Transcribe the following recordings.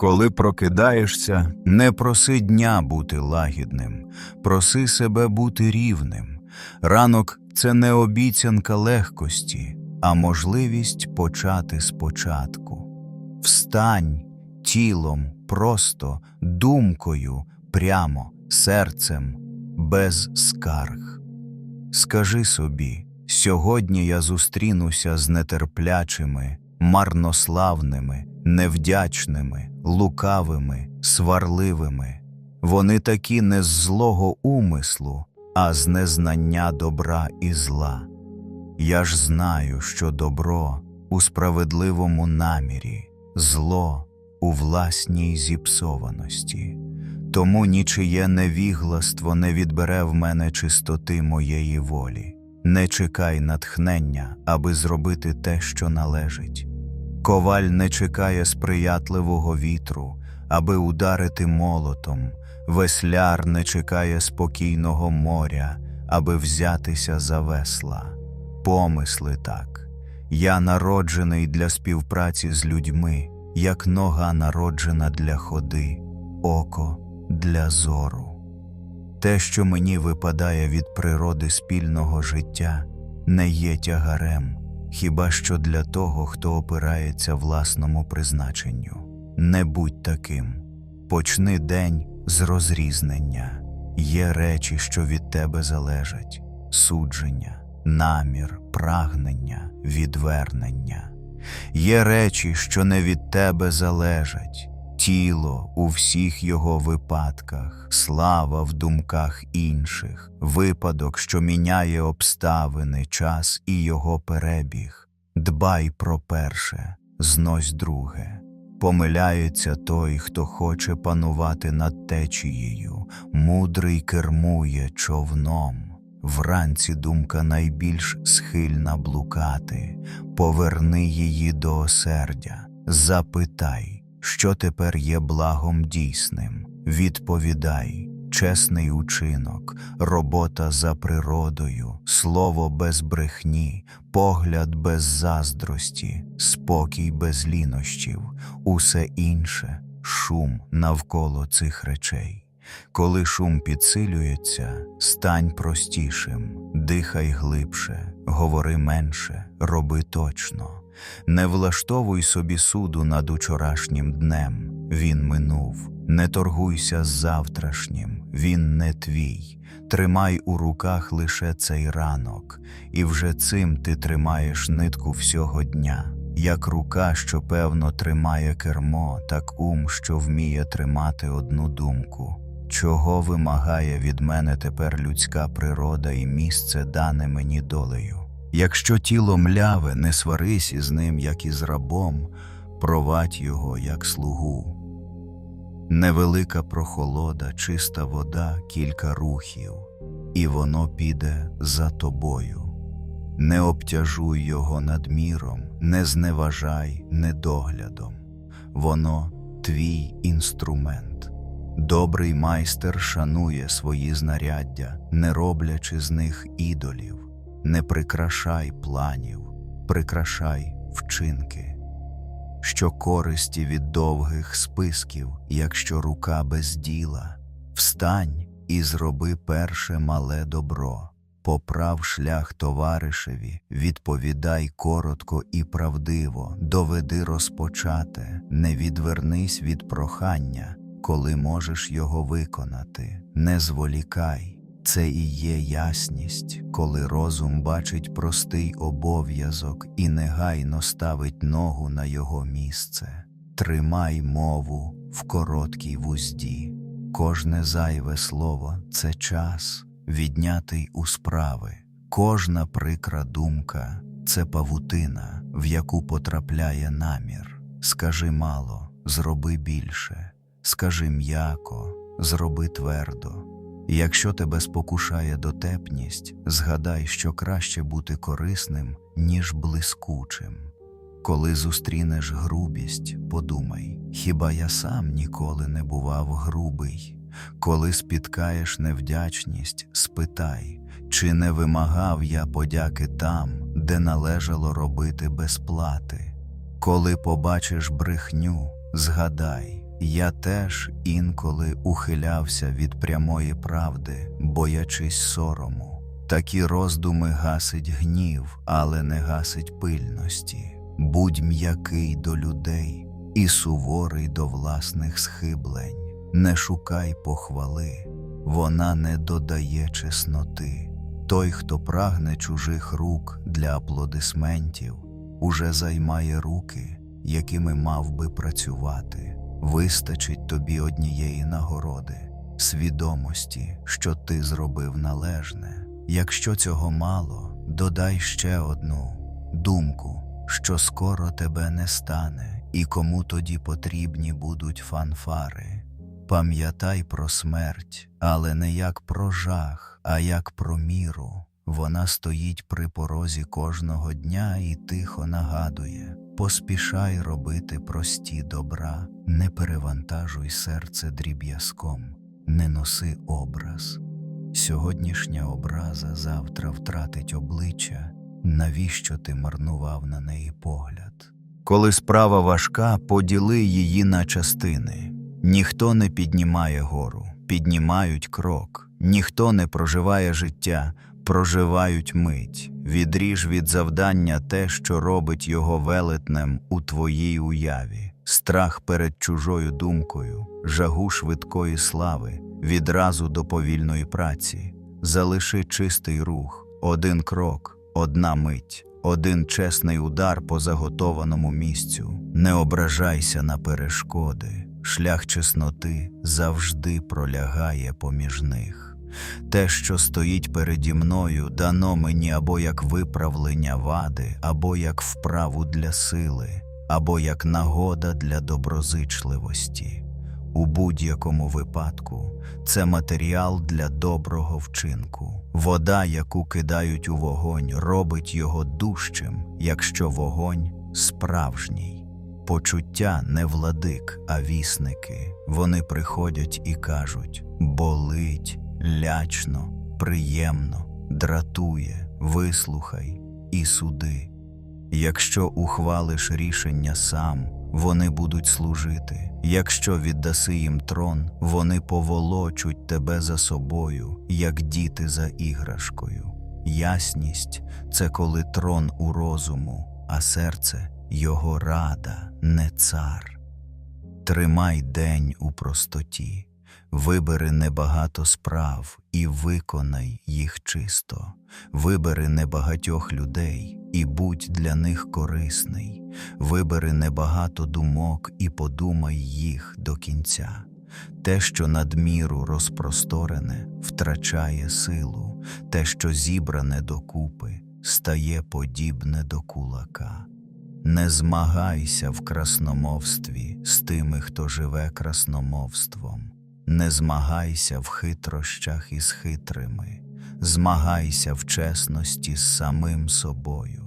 Коли прокидаєшся, не проси дня бути лагідним, проси себе бути рівним. Ранок це не обіцянка легкості, а можливість почати спочатку. Встань тілом, просто, думкою, прямо, серцем, без скарг. Скажи собі, сьогодні я зустрінуся з нетерплячими, марнославними, невдячними, лукавими, сварливими. Вони такі не з злого умислу, а з незнання добра і зла. Я ж знаю, що добро у справедливому намірі, зло у власній зіпсованості. Тому нічиє невігластво не відбере в мене чистоти моєї волі. Не чекай натхнення, аби зробити те, що належить. Коваль не чекає сприятливого вітру, аби ударити молотом, весляр не чекає спокійного моря, аби взятися за весла. Помисли так. Я народжений для співпраці з людьми, як нога народжена для ходи, око для зору. Те, що мені випадає від природи спільного життя, не є тягарем, хіба що для того, хто опирається власному призначенню. Не будь таким. Почни день з розрізнення. Є речі, що від тебе залежать: судження, намір, прагнення, відвернення. Є речі, що не від тебе залежать, тіло у всіх його випадках, слава в думках інших, випадок, що міняє обставини, час і його перебіг. Дбай про перше, знось друге. Помиляється той, хто хоче панувати над течією, мудрий кермує човном. Вранці думка найбільш схильна блукати, поверни її до осердя, запитай, що тепер є благом дійсним, відповідай, чесний учинок, робота за природою, слово без брехні, погляд без заздрості, спокій без лінощів, усе інше шум навколо цих речей. Коли шум підсилюється, стань простішим, дихай глибше, говори менше, роби точно. Не влаштовуй собі суду над учорашнім днем, він минув. Не торгуйся з завтрашнім, він не твій. Тримай у руках лише цей ранок, і вже цим ти тримаєш нитку всього дня. Як рука, що певно тримає кермо, так ум, що вміє тримати одну думку. Чого вимагає від мене тепер людська природа і місце дане мені долею? Якщо тіло мляве, не сварись із ним, як із рабом, провадь його, як слугу. Невелика прохолода, чиста вода, кілька рухів, і воно піде за тобою. Не обтяжуй його надміром, не зневажай недоглядом. Воно твій інструмент. Добрий майстер шанує свої знаряддя, не роблячи з них ідолів. Не прикрашай планів, прикрашай вчинки. Що користі від довгих списків, якщо рука без діла, встань і зроби перше мале добро, поправ шлях товаришеві, відповідай коротко і правдиво, доведи розпочате, не відвернись від прохання, коли можеш його виконати, не зволікай. Це і є ясність, коли розум бачить простий обов'язок і негайно ставить ногу на його місце. Тримай мову в короткій вузді. Кожне зайве слово це час, віднятий у справи. Кожна прикра думка це павутина, в яку потрапляє намір. Скажи мало, зроби більше, скажи м'яко, зроби твердо. Якщо тебе спокушає дотепність, згадай, що краще бути корисним, ніж блискучим. Коли зустрінеш грубість, подумай, хіба я сам ніколи не бував грубий? Коли спіткаєш невдячність, спитай, чи не вимагав я подяки там, де належало робити без плати? Коли побачиш брехню, згадай, Я теж інколи ухилявся від прямої правди, боячись сорому. Такі роздуми гасить гнів, але не гасить пильності. Будь м'який до людей і суворий до власних схиблень. Не шукай похвали, вона не додає чесноти. Той, хто прагне чужих рук для аплодисментів, уже займає руки, якими мав би працювати. Вистачить тобі однієї нагороди, свідомості, що ти зробив належне. Якщо цього мало, додай ще одну думку, що скоро тебе не стане, і кому тоді потрібні будуть фанфари. Пам'ятай про смерть, але не як про жах, а як про міру. Вона стоїть при порозі кожного дня і тихо нагадує: поспішай робити прості добра, не перевантажуй серце дріб'язком, не носи образ. Сьогоднішня образа завтра втратить обличчя, навіщо ти марнував на неї погляд? Коли справа важка, поділи її на частини. Ніхто не піднімає гору, піднімають крок, ніхто не проживає життя, проживають мить. Відріж від завдання те, що робить його велетнем у твоїй уяві, страх перед чужою думкою, жагу швидкої слави, відразу до повільної праці. Залиши чистий рух, один крок, одна мить, один чесний удар по заготованому місцю. Не ображайся на перешкоди. Шлях чесноти завжди пролягає поміж них. Те, що стоїть переді мною, дано мені або як виправлення вади, або як вправу для сили, або як нагода для доброзичливості. У будь-якому випадку це матеріал для доброго вчинку. Вода, яку кидають у вогонь, робить його дужчим, якщо вогонь справжній. Почуття не владик, а вісники. Вони приходять і кажуть: болить, лячно, приємно, дратує, вислухай і суди. Якщо ухвалиш рішення сам, вони будуть служити. Якщо віддаси їм трон, вони поволочуть тебе за собою, як діти за іграшкою. Ясність це коли трон у розуму, а серце його рада, не цар. Тримай день у простоті, вибери небагато справ і виконай їх чисто, вибери небагатьох людей і будь для них корисний, вибери небагато думок і подумай їх до кінця. Те, що надміру розпросторене, втрачає силу, те, що зібране докупи, стає подібне до кулака. Не змагайся в красномовстві з тими, хто живе красномовством. Не змагайся в хитрощах із хитрими, змагайся в чесності з самим собою.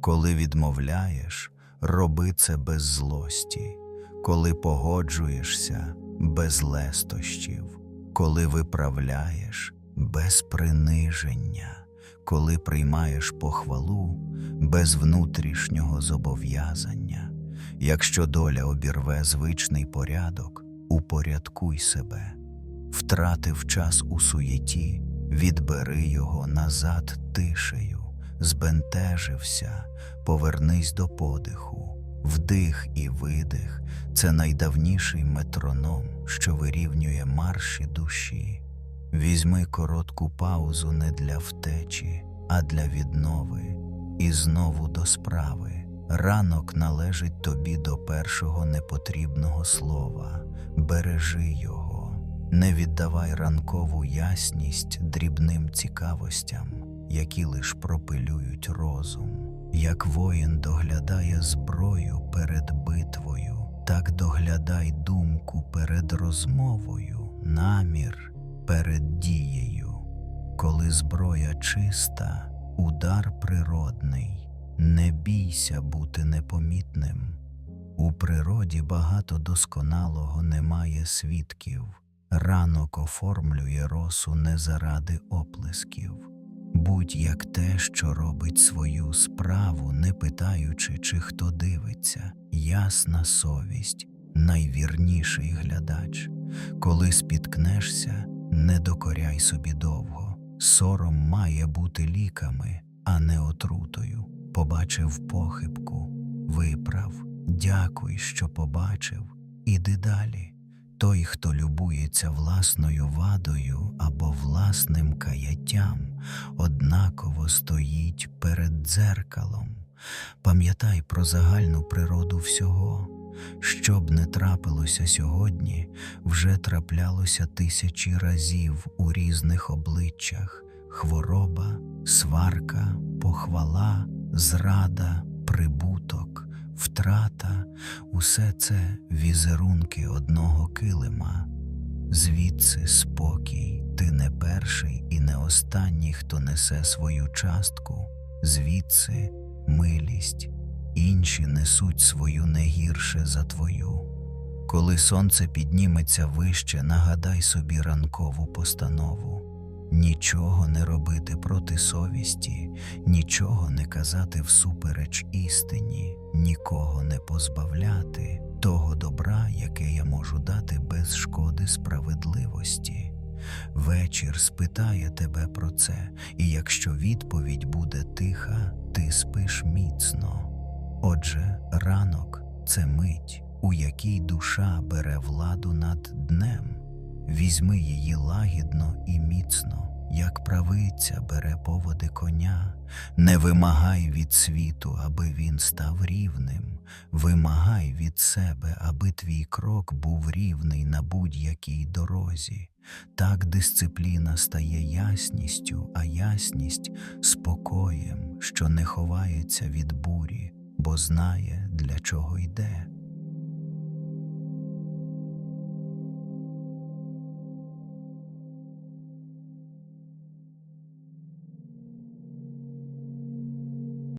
Коли відмовляєш, роби це без злості, коли погоджуєшся без лестощів, коли виправляєш без приниження, коли приймаєш похвалу без внутрішнього зобов'язання. Якщо доля обірве звичний порядок, упорядкуй себе, втратив час у суєті, відбери його назад тишею, збентежився, повернись до подиху, вдих і видих це найдавніший метроном, що вирівнює марші душі. Візьми коротку паузу не для втечі, а для віднови, і знову до справи. Ранок належить тобі до першого непотрібного слова, бережи його, не віддавай ранкову ясність дрібним цікавостям, які лиш пропилюють розум. Як воїн доглядає зброю перед битвою, так доглядай думку перед розмовою, намір перед дією. Коли зброя чиста, удар природний, не бійся бути непомітним. У природі багато досконалого немає свідків, ранок оформлює росу не заради оплесків. Будь як те, що робить свою справу, не питаючи, чи хто дивиться, ясна совість, найвірніший глядач. Коли спіткнешся, не докоряй собі довго. Сором має бути ліками, а не отрутою. Побачив похибку, виправ, дякуй, що побачив, іди далі. Той, хто любується власною вадою або власним каяттям, однаково стоїть перед дзеркалом. Пам'ятай про загальну природу всього. Що б не трапилося сьогодні, вже траплялося тисячі разів у різних обличчях хвороба, сварка, похвала, зрада, прибуток, втрата усе це візерунки одного килима. Звідси спокій, ти не перший і не останній, хто несе свою частку, звідси милість, інші несуть свою не гірше за твою. Коли сонце підніметься вище, нагадай собі ранкову постанову. Нічого не робити проти совісті, нічого не казати всупереч істині, нікого не позбавляти того добра, яке я можу дати без шкоди справедливості. Вечір спитає тебе про це, і якщо відповідь буде тиха, ти спиш міцно. Отже, ранок це мить, у якій душа бере владу над днем. Візьми її лагідно і міцно, як правиця бере поводи коня. Не вимагай від світу, аби він став рівним. Вимагай від себе, аби твій крок був рівний на будь-якій дорозі. Так дисципліна стає ясністю, а ясність спокоєм, що не ховається від бурі, бо знає, для чого йде.